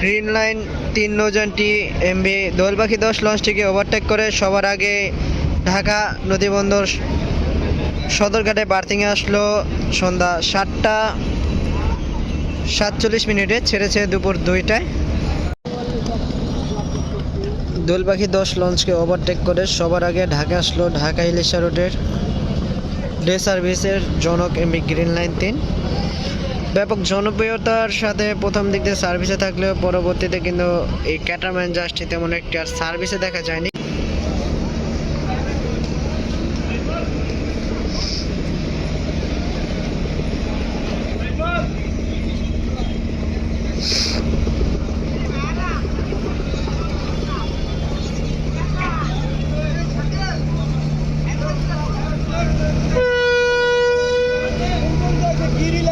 Green line তিন নৌযানটি MB দোলপাখি দশ লঞ্চটিকে overtake করে। সবার আগে ঢাকা নদীবন্দর সদরঘাটে বার্থিংয়ে আসলো। সন্ধ্যা সাতটা সাতচল্লিশ মিনিটে ছেড়েছে দুপুর দুইটায়। দোলপাখি দশ লঞ্চকে ওভারটেক করে। সবার আগে ঢাকা আসলো ঢাকা ইলিশা রোডের। ডে সার্ভিসের জনক এমবি গ্রিন লাইন তিন। ব্যাপক জনপ্রিয়তার সাথে প্রথম দিক দিয়ে সার্ভিসে থাকলেও পরবর্তীতে কিন্তু এই ক্যাটারম্যান জাস্টি তেমন একটি আর সার্ভিসে দেখা যায়নি।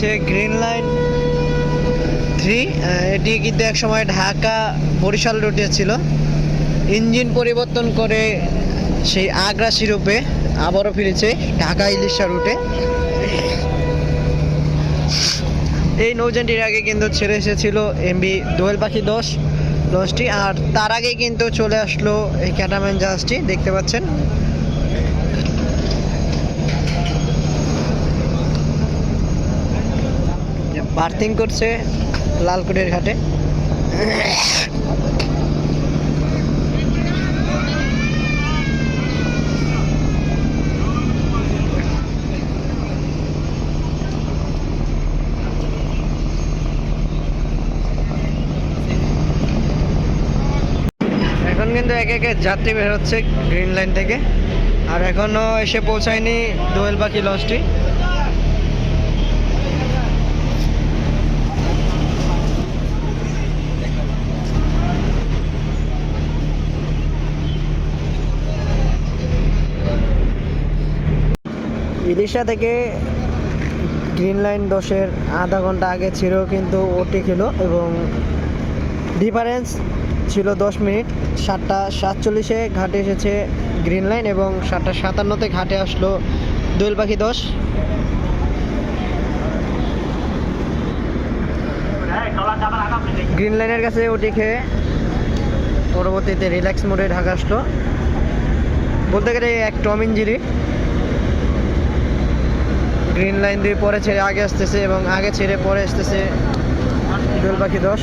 হচ্ছে গ্রিন লাইন থ্রি এটি কিন্তু এক সময় ঢাকা বরিশাল রুটে ছিল। ইঞ্জিন পরিবর্তন করে সেই আগ্রা শিরূপে আবারও ফিরেছে ঢাকা ইলিশা রুটে এই নৌযানটির আগে কিন্তু ছেড়ে এসেছিল এমবি দোয়েল পাখি দশ লঞ্চটি আর তার আগে কিন্তু চলে আসলো এই ক্যাটাম্যান জাহাজটি, দেখতে পাচ্ছেন। বার্থিং করছে লালকুটির ঘাটে। এখন কিন্তু একে একে যাত্রী বের হচ্ছে গ্রিন লাইন থেকে। আর এখনও এসে পৌঁছায়নি দোয়েল পাখি লঞ্চটি ইলিশা থেকে গ্রিন লাইন দশের আধা ঘণ্টা আগে ছিল কিন্তু ওটি খেলো এবং ডিফারেন্স ছিল দশ মিনিট। সাতটা সাতচল্লিশে ঘাটে এসেছে গ্রিন লাইন এবং সাতটা সাতান্নতে ঘাটে আসলো দোয়েল পাখি দশ। গ্রিন লাইনের কাছে ওটি খেয়ে পরবর্তীতে রিল্যাক্স মোডে ঢাকা আসলো। বলতে গেলে এক টম ইঞ্জিরি গ্রিন লাইন দিয়ে পরে ছেড়ে আগে আসতেছে এবং আগে ছেড়ে পরে আসতেছে দোল পাখি দশ।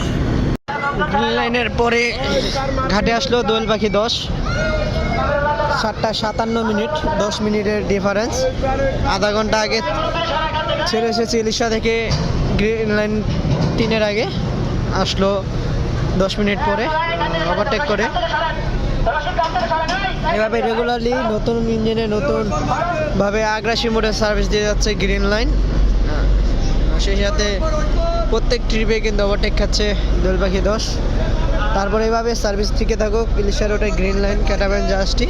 গ্রিন লাইনের পরে ঘাটে আসলো দোল পাখি দশ। সাতটা সাতান্ন মিনিট, দশ মিনিটের ডিফারেন্স আধা ঘণ্টা আগে ছেড়ে এসেছে ইলিশা থেকে গ্রিন লাইন তিনের আগে। আসলো দশ মিনিট পরে ওভারটেক করে। এভাবে রেগুলারলি নতুন ইঞ্জিনে নতুন ভাবে আগ্রাসী মোডে সার্ভিস দিয়ে যাচ্ছে গ্রিন লাইন সেই সাথে প্রত্যেক ট্রিপে কিন্তু ওভারটেক খাচ্ছে দোল পাখি দশ। তারপরে এভাবে সার্ভিস থেকে থাকুক ইলিশা রোডে গ্রিন লাইন ক্যাটাবেন জাহাজটি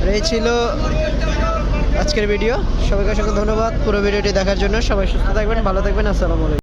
আর এই ছিল আজকের ভিডিও সবাইকে অসংখ্য ধন্যবাদ। পুরো ভিডিওটি দেখার জন্য সবাই সুস্থ থাকবেন, ভালো থাকবেন। আসসালামু আলাইকুম।